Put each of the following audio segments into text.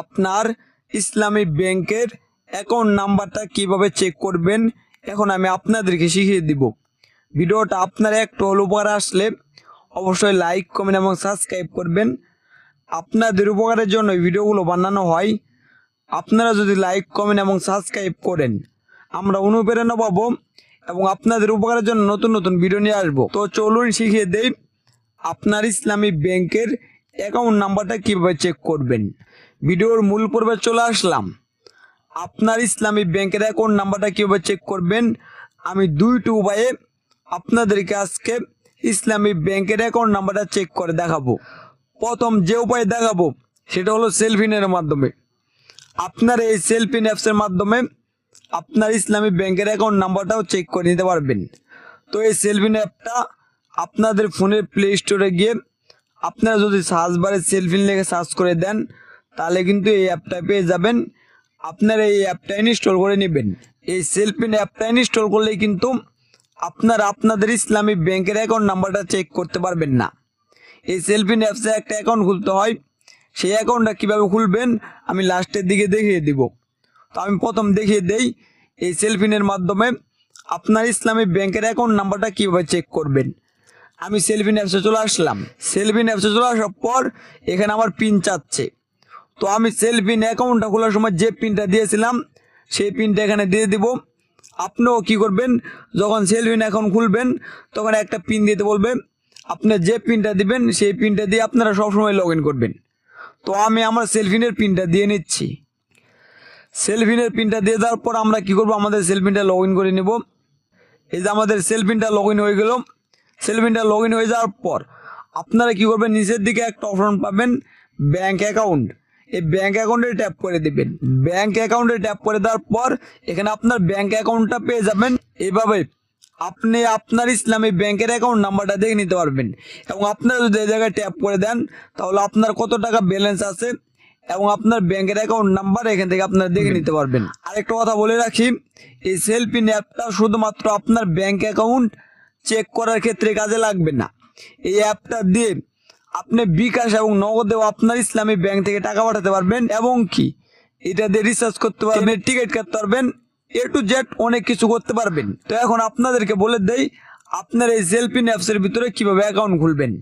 আপনার ইসলামী ব্যাংকের অ্যাকাউন্ট নাম্বারটা কীভাবে চেক করবেন, এখন আমি আপনাদেরকে শিখিয়ে দিব। ভিডিওটা আপনার একটু হল উপকার আসলে অবশ্যই লাইক কমেন্ট এবং সাবস্ক্রাইব করবেন। আপনাদের উপকারের জন্য ভিডিওগুলো বানানো হয়। আপনারা যদি লাইক কমেন্ট এবং সাবস্ক্রাইব করেন, আমরা অনুপ্রেরণা পাবো এবং আপনাদের উপকারের জন্য নতুন নতুন ভিডিও নিয়ে আসব। তো চলুন শিখিয়ে দেই, আপনার ইসলামী ব্যাংকের অ্যাকাউন্ট নাম্বারটা কীভাবে চেক করবেন। ভিডিওর মূল পর্বে চলে আসলাম। আপনার ইসলামী ব্যাংকের অ্যাকাউন্ট নাম্বারটা কীভাবে চেক করবেন? আমি দুইটি উপায়ে আপনাদেরকে আজকে ইসলামী ব্যাংকের অ্যাকাউন্ট নাম্বারটা চেক করে দেখাবো। প্রথম যে উপায় দেখাবো, সেটা হলো সেলফিনের মাধ্যমে। আপনার এই সেলফিন অ্যাপসের মাধ্যমে আপনার ইসলামী ব্যাংকের অ্যাকাউন্ট নাম্বারটাও চেক করে নিতে পারবেন। তো এই সেলফিন অ্যাপটা আপনাদের ফোনের প্লে স্টোরে গিয়ে আপনারা যদি সার্চ বারে সেলফিন লেগে সার্চ করে দেন তাহলে কিন্তু এই অ্যাপটা পেয়ে যাবেন। আপনারা এই অ্যাপটা ইনস্টল করে নেবেন। এই সেলফিন অ্যাপটা ইনস্টল করলেই কিন্তু আপনার আপনাদের ইসলামী ব্যাংকের অ্যাকাউন্ট নাম্বারটা চেক করতে পারবেন না। এই সেলফিন অ্যাপসে একটা অ্যাকাউন্ট খুলতে হয়। সেই অ্যাকাউন্টটা কীভাবে খুলবেন আমি লাস্টের দিকে দেখিয়ে দিব। তো আমি প্রথম দেখিয়ে দেই, এই সেলফিনের মাধ্যমে আপনার ইসলামী ব্যাংকের অ্যাকাউন্ট নাম্বারটা কীভাবে চেক করবেন। আমি সেলফিন অ্যাপসে চলে আসলাম। সেলফিন অ্যাপসে চলে আসার পর এখানে আমার পিন চাচ্ছে। তো আমি সেলফিন অ্যাকাউন্টটা খোলার সময় যে পিনটা দিয়েছিলাম, সেই পিনটা এখানে দিয়ে দিব। আপনিও কি করবেন? যখন সেলফিন অ্যাকাউন্ট খুলবেন, তখন একটা পিন দিতে বলবে। আপনি যে পিনটা দিবেন, সেই পিনটা দিয়ে আপনারা সবসময় লগ ইন করবেন। তো আমি আমার সেলফিনের পিনটা দিয়ে নিচ্ছি। সেলফিনের পিনটা দিয়ে দেওয়ার পর আমরা কি করব? আমাদের সেলফিনটা লগ ইন করে নেব। এই যে আমাদের সেলফিনটা লগ ইন হয়ে গেল। সেলফিনটা লগ ইন হয়ে যাওয়ার পর আপনারা কি করবেন? নিচের দিকে একটা অপশন পাবেন ব্যাংক অ্যাকাউন্ট এই ব্যাংক অ্যাকাউন্টে ট্যাপ করে দেবেন। ব্যাংক অ্যাকাউন্টে ট্যাপ করে দেওয়ার পর এখানে আপনার ব্যাংক অ্যাকাউন্টটা পেয়ে যাবেন। এভাবে আপনি আপনার ইসলামী ব্যাংকের অ্যাকাউন্ট নাম্বারটা দেখে নিতে পারবেন। এবং আপনারা যদি এই জায়গায় ট্যাপ করে দেন, তাহলে আপনার কত টাকা ব্যালেন্স আছে এবং আপনার ব্যাংকের অ্যাকাউন্ট নাম্বার এখান থেকে আপনারা দেখে নিতে পারবেন। আরেকটা কথা বলে রাখি, এই সেলফিন অ্যাপটা শুধুমাত্র আপনার ব্যাংক অ্যাকাউন্ট চেক করার ক্ষেত্রে কাজে লাগবে না। এই অ্যাপটা দিয়ে আপনি বিকাশ এবং নগদেও আপনার ইসলামী ব্যাংক থেকে টাকা পাঠাতে পারবেন এবং কি? এটা দিয়ে রিচার্জ করতে পারবেন টিকিট কাটতে পারবেন এ টু জেড অনেক কিছু করতে পারবেন। তো এখন আপনাদেরকে বলে দেই আপনার এই সেলফিন অ্যাপসের ভিতরে কীভাবে অ্যাকাউন্ট খুলবেন?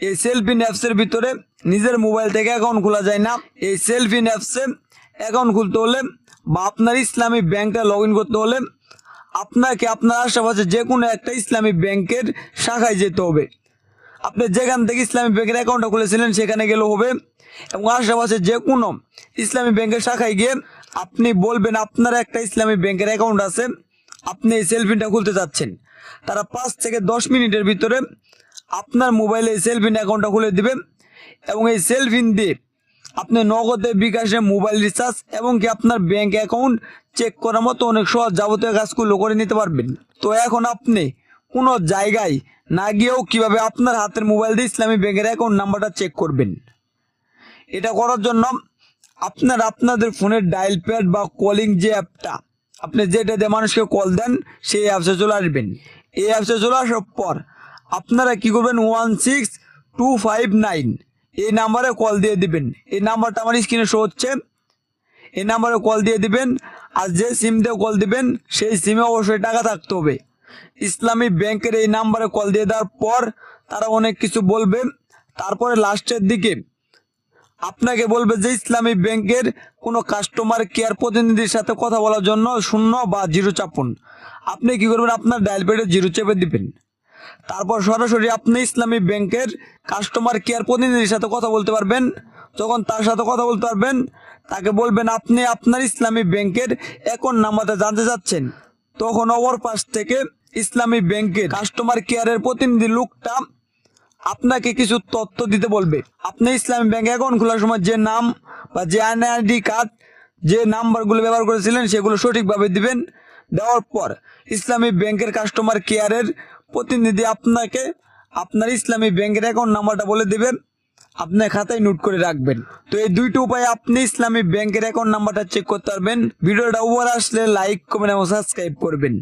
এই সেলফিন অ্যাপসের ভিতরে নিজের মোবাইল থেকে অ্যাকাউন্ট খোলা যায় না। এই সেলফিন অ্যাপসে অ্যাকাউন্ট খুলতে হলে বা আপনার ইসলামী ব্যাংকটা লগ ইন করতে হলে আপনাকে আপনার আশেপাশে যে কোনো একটা ইসলামী ব্যাংকের শাখায় যেতে হবে। আপনি যেখান থেকে ইসলামী ব্যাংকের অ্যাকাউন্টটা খুলেছিলেন, সেখানে গেলেও হবে। এবং আশেপাশে যে কোনো ইসলামী ব্যাংকের শাখায় গিয়ে আপনি বলবেন, আপনার একটা ইসলামী ব্যাংকের অ্যাকাউন্ট আছে, আপনি এই সেলফিনটা খুলতে চাচ্ছেন। তারা পাঁচ থেকে দশ মিনিটের ভিতরে আপনার মোবাইলে এই সেলফিন অ্যাকাউন্টটা খুলে দিবে এবং এই সেলফিন দিয়ে আপনি নগদে বিকাশে মোবাইল রিচার্জ এবং কি আপনার ব্যাংক অ্যাকাউন্ট চেক করার মতো অনেক সহজ যাবতীয় কাজগুলো করে নিতে পারবেন। তো এখন আপনি কোনো জায়গায় না গিয়েও কীভাবে আপনার হাতের মোবাইল দিয়ে ইসলামী ব্যাংকের অ্যাকাউন্ট নাম্বারটা চেক করবেন। এটা করার জন্য আপনার, আপনাদের ফোনের ডায়াল প্যাড বা কলিং যে অ্যাপটা আপনি যেটা দিয়ে মানুষকে কল দেন, সেই অ্যাপসে চলে আসবেন। এই অ্যাপসে চলে আসার পর আপনারা কি করবেন? One six two five nine এই নাম্বারে কল দিয়ে দিবেন। এই নাম্বারটা আমার স্ক্রিনে শো হচ্ছে। এই নাম্বারে কল দিয়ে দিবেন। আর যে সিম দিয়ে কল দিবেন, সেই সিমে অবশ্যই টাকা থাকতে হবে। ইসলামী ব্যাংকের এই নাম্বারে কল দিয়ে দেওয়ার পর তারা অনেক কিছু বলবে। তারপরে লাস্টের দিকে আপনাকে বলবে যে, ইসলামী ব্যাংকের কোনো কাস্টমার কেয়ার প্রতিনিধির সাথে কথা বলার জন্য শূন্য বা জিরো চাপুন। আপনি কি করবেন? আপনার ডায়াল প্যাডে জিরো চেপে দিবেন। তারপর সরাসরি আপনি ইসলামী ব্যাংকের কাস্টমার কেয়ার প্রতিনিধির সাথে কথা বলতে পারবেন। যখন তার সাথে কথা বলতে পারবেন, তাকে বলবেন, আপনি আপনার ইসলামী ব্যাংকের অ্যাকাউন্ট নাম্বারটা জানতে চাচ্ছেন। তখন অপর পাশ থেকে ইসলামী ব্যাংকের কাস্টমার কেয়ারের প্রতিনিধি লোকটা আপনাকে কিছু তথ্য দিতে বলবে। আপনি ইসলামী ব্যাংক অ্যাকাউন্ট খোলার সময় যে নাম বা যে আইডি কার্ড যে নাম্বারগুলো ব্যবহার করেছিলেন সেগুলো সঠিকভাবে দিবেন। দেওয়ার পর ইসলামী ব্যাংকের কাস্টমার কেয়ারের প্রতিনিধি আপনাকে আপনার ইসলামী ব্যাংকের অ্যাকাউন্ট নাম্বারটা বলে দেবেন। আপনার খাতায় নোট করে রাখবেন। তো এই দুইটি উপায়ে আপনি ইসলামী ব্যাংকের অ্যাকাউন্ট নাম্বারটা চেক করতে পারবেন। ভিডিওটা উপর আসলে লাইক কমেন্ট এবং সাবস্ক্রাইব করবেন।